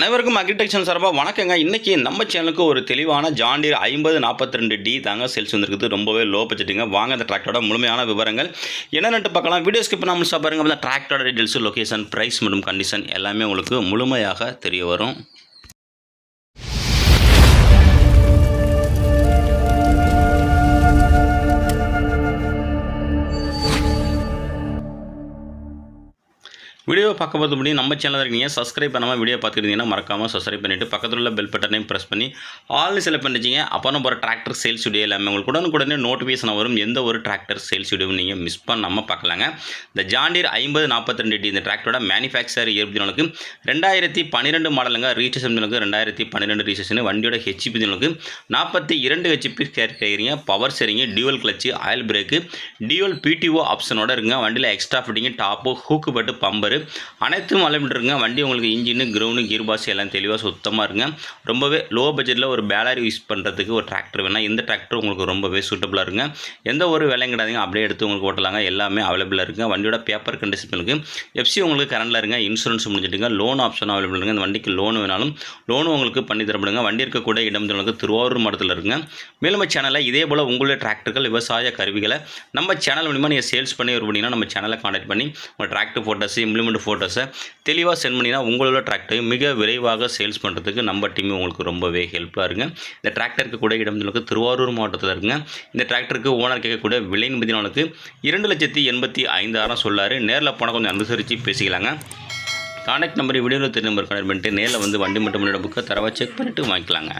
அனைவருக்கும் அக்ரிடெக்சர் சார்பாக வணக்கங்க. இன்றைக்கி நம்ம சேனலுக்கு ஒரு தெளிவான ஜாண்டியர் ஐம்பது நாற்பத்தி ரெண்டு டி தாங்க சேல்ஸ் வந்துருக்குது. ரொம்பவே லோ பட்ஜெட்டுங்க வாங்க அந்த டிராக்டரோட முழுமையான விவரங்கள் என்னென்னு பார்க்கலாம். வீடியோ ஸ்கிப் பண்ணாமல் சார் பாருங்க. அந்த டிராக்டரோட டீட்டெயில்ஸ் லொக்கேஷன் ப்ரைஸ் மற்றும் கண்டிஷன் எல்லாமே உங்களுக்கு முழுமையாக தெரிய வரும். வீடியோ பார்க்க போது முடியும். நம்ம சேனலில் இருக்கீங்க. சப்ஸ்கிரைப் பண்ணாமல் வீடியோ பார்த்துருந்தீங்கன்னா மறக்காமல் சப்ஸ்கிரைப் பண்ணிவிட்டு பக்கத்தில் உள்ள பெல் பட்டனையும் ப்ரெஸ் பண்ணி ஆல்னு செலக்ட் பண்ணிச்சிங்க அப்போ நம்ம ஒரு டிராக்டர் சேல்ஸ் வீடியோ எல்லாமே உங்களுக்கு உடனுக்குடனே நோட்டிஃபிகேஷன் வரும். எந்த ஒரு டிராக்டர் சேல்ஸ் வீடியோவும் நீங்கள் மிஸ் பண்ணாமல் பார்க்கலாங்க. இந்த ஜாண்டியர் ஐம்பது நாற்பத்தி ரெண்டு டி இந்த டிராக்டரோட மேனுஃபேக்சர் இருபத்தி ரெண்டாயிரத்தி பன்னிரெண்டு மாடலுங்க ரீசேஷன் ரெண்டாயிரத்தி பன்னிரெண்டு ரீசேஷன் வண்டியோட ஹெச்பி தினக்கு நாற்பத்தி இரண்டு ஹெச்பி கேட்குறீங்க பவர் சரிங்க dual clutch oil brake dual PTO ஆப்ஷனோட இருக்குங்க. வண்டியில் எக்ஸ்ட்ரா ஃபிட்டிங்கு டாப்பு ஹூக்கு பட்டு பம்பரு அனைத்தும் அலைமிட்டுருங்க வண்டி உங்களுக்கு இன்ஜினு கிரவுண்டு கியர் பாஸ் எல்லாம் தெளிவாக சுத்தமாக இருங்க. ரொம்பவே லோ பட்ஜெட்டில் ஒரு பேலரி யூஸ் பண்ணுறதுக்கு ஒரு டிராக்டர் வேணால் இந்த டிராக்டர் உங்களுக்கு ரொம்பவே சூட்டபுளாக இருங்க. எந்த ஒரு வேலையும் கிடையாதுங்க. அப்படியே எடுத்து உங்களுக்கு ஓட்டலாங்க. எல்லாமே அவைலபிளாக இருக்குது வண்டியோட பேப்பர் கண்டிஷன் இருக்குது எஃப்சி உங்களுக்கு கரண்டில் இருங்க. இன்சூரன்ஸ் முடிஞ்சிட்டுங்க. லோன் ஆப்ஷன் அவைலபிள் இருக்குது இந்த வண்டிக்கு லோன் வேணாலும். லோனும் உங்களுக்கு பண்ணி தரப்படுங்க. வண்டி இருக்கக்கூடிய இடம் உங்களுக்கு திருவாரூர் மாவட்டத்தில் இருக்குங்க மேலும் சேனலில் இதே போல் உங்களுடைய டிராக்டர்கள் விவசாய கருவிகளை நம்ம சேனல் மூலிமா நீங்கள் சேல்ஸ் பண்ணி ஒரு பண்ணிங்கன்னா நம்ம சேனலை காண்டாக்ட் பண்ணி உங்கள் டிராக்டர் ஃபோட்டோஸ் இம்ப்ளிமெண்ட் ஃபோட்டோஸை தெளிவாக சென்ட் பண்ணினா உங்களோட டிராக்டரை மிக விரைவாக சேல்ஸ் பண்ணுறதுக்கு நம்ம டீம் உங்களுக்கு ரொம்பவே ஹெல்ப்ஃபுல்லாக இருங்க. இந்த டிராக்டருக்கு கூட இடம் இருக்கு திருவாரூர் மாவட்டத்தில் இருக்குங்க இந்த டிராக்டருக்கு ஓனர் கேட்கக்கூடிய விலை மதினானுக்கு இரண்டு லட்சத்தி எண்பத்தி ஐந்தாயிரம் சொல்லாரு. நேரில் போனால் கொஞ்சம் அனுசரித்து பேசிக்கலாங்க. கான்டாக்ட் நம்பர் வீடியோவில் தெரிய நம்பர் கனெக்ட் பண்ணிட்டு நேரில் வந்து வண்டி மட்டும் முன்னாடி புக்கை தரவா செக் பண்ணிவிட்டு வாங்கிக்கலாங்க.